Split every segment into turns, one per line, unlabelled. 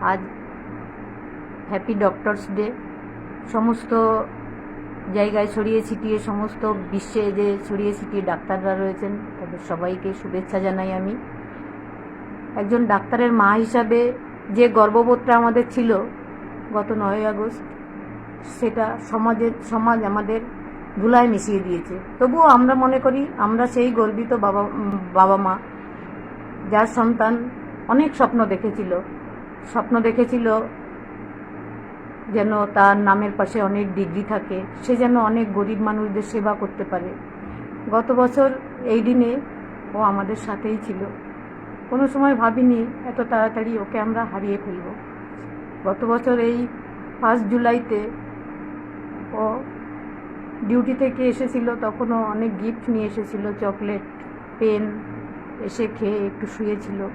আজ happy doctors day সমস্ত জায়গায় ছড়িয়ে ছিটিয়ে, সমস্ত বিশ্বে যে ছড়িয়ে ছিটিয়ে ডাক্তাররা রয়েছেন, তাদের সবাইকে শুভেচ্ছা জানাই আমি। একজন ডাক্তারের মা হিসাবে যে গর্ববোধটা আমাদের ছিল গত নয় আগস্ট, সেটা সমাজের সমাজ আমাদের ধুলায় মিশিয়ে দিয়েছে। তবুও আমরা মনে করি, আমরা সেই গর্বিত বাবা বাবা মা, যার সন্তান অনেক স্বপ্ন দেখেছিল। স্বপ্ন দেখেছিল যেন তার নামের পাশে অনেক ডিগ্রি থাকে। সে যেন অনেক গরিব মানুষদের সেবা করতে পারে। গত বছর এই দিনে ও আমাদের সাথেই ছিল। কোনো সময় ভাবিনি এত তাড়াতাড়ি ওকে আমরা হারিয়ে ফেলব। গত বছর এই ফার্স্ট জুলাইতে ও ডিউটি থেকে এসেছিল, তখনও অনেক গিফট নিয়ে এসেছিল, চকলেট, পেন এসে খেয়ে একটু শুয়েছিল।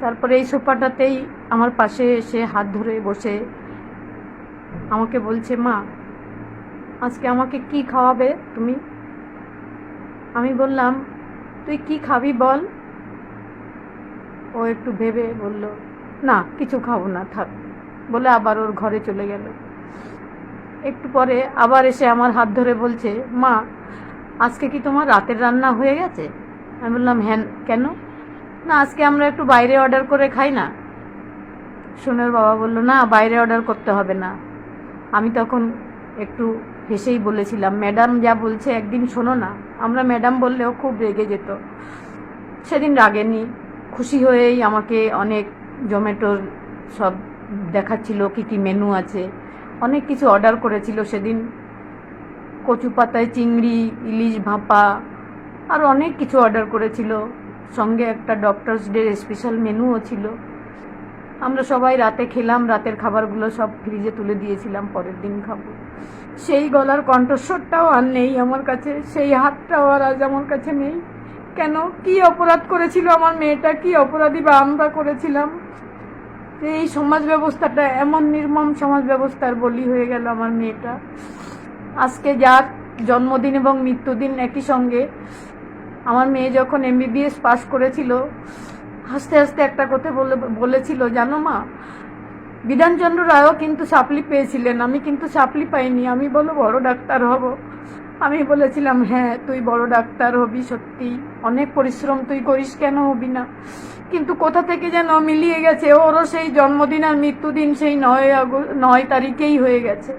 তারপরে এই সোফাটাতেই আমার পাশে এসে হাত ধরে বসে আমাকে বলছে, মা, আজকে আমাকে কি খাওয়াবে তুমি? আমি বললাম, তুই কি খাবি বল? ও একটু ভেবে বলল, না, কিছু খাব না, থাক। বলে আবার ওর ঘরে চলে গেল। একটু পরে আবার এসে আমার হাত ধরে বলছে, মা, আজকে কি তোমার রাতের রান্না হয়ে গেছে? আমি বললাম হ্যাঁ কেন? না, আজকে আমরা একটু বাইরে অর্ডার করে খাই না। সোনার বাবা বলল, না, বাইরে অর্ডার করতে হবে না। আমি তখন একটু হেসেই বলেছিলাম, ম্যাডাম যা বলছে একদিন শোনো না। আমরা ম্যাডাম বললেও খুব রেগে যেত। সেদিন রাগেনি, খুশি হয়েই আমাকে অনেক জোম্যাটোর সব দেখাচ্ছিল, কী কী মেনু আছে, অনেক কিছু অর্ডার করেছিল সেদিন। কচু পাতায় চিংড়ি, ইলিশ ভাপা আর অনেক কিছু অর্ডার করেছিল। সঙ্গে একটা ডক্টরস ডে স্পেশাল মেনুও ছিল। আমরা সবাই রাতে খেলাম, রাতের খাবারগুলো সব ফ্রিজে তুলে দিয়েছিলাম, পরের দিন খাব। সেই গলার কণ্ঠস্বরটাও আর নেই আমার কাছে, সেই হাতটাও আর আজ আমার কাছে নেই। কেন? কি অপরাধ করেছিল আমার মেয়েটা? কি অপরাধী বা আমরা করেছিলাম? এই সমাজ ব্যবস্থাটা, এমন নির্মম সমাজ ব্যবস্থার বলি হয়ে গেল আমার মেয়েটা। আজকে যার জন্মদিন এবং মৃত্যুদিন একই সঙ্গে আমার মেয়ে যখন এমবিবিএস পাশ করেছিল, হাসতে হাসতে একটা কথা বলে, বলেছিল, জানো মা, বিধানচন্দ্র রায়ও কিন্তু সাপলি পেয়েছিলেন, আমি কিন্তু সাপলি পাইনি, আমি বলো বড় ডাক্তার হব। আমি বলেছিলাম হ্যাঁ তুই বড় ডাক্তার হবি, সত্যি। অনেক পরিশ্রম তুই করিস, কেন হবি না? কিন্তু কোথা থেকে যেন মিলিয়ে গেছে, ওরও সেই জন্মদিন আর মৃত্যুদিন সেই নয় আগস্ট, নয় তারিখেই হয়ে গেছে।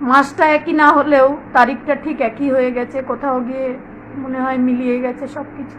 মাসটা একই না হলেও তারিখটা ঠিক একই হয়ে গেছে, কোথাও গিয়ে মনে হয় মিলিয়ে গেছে সব কিছু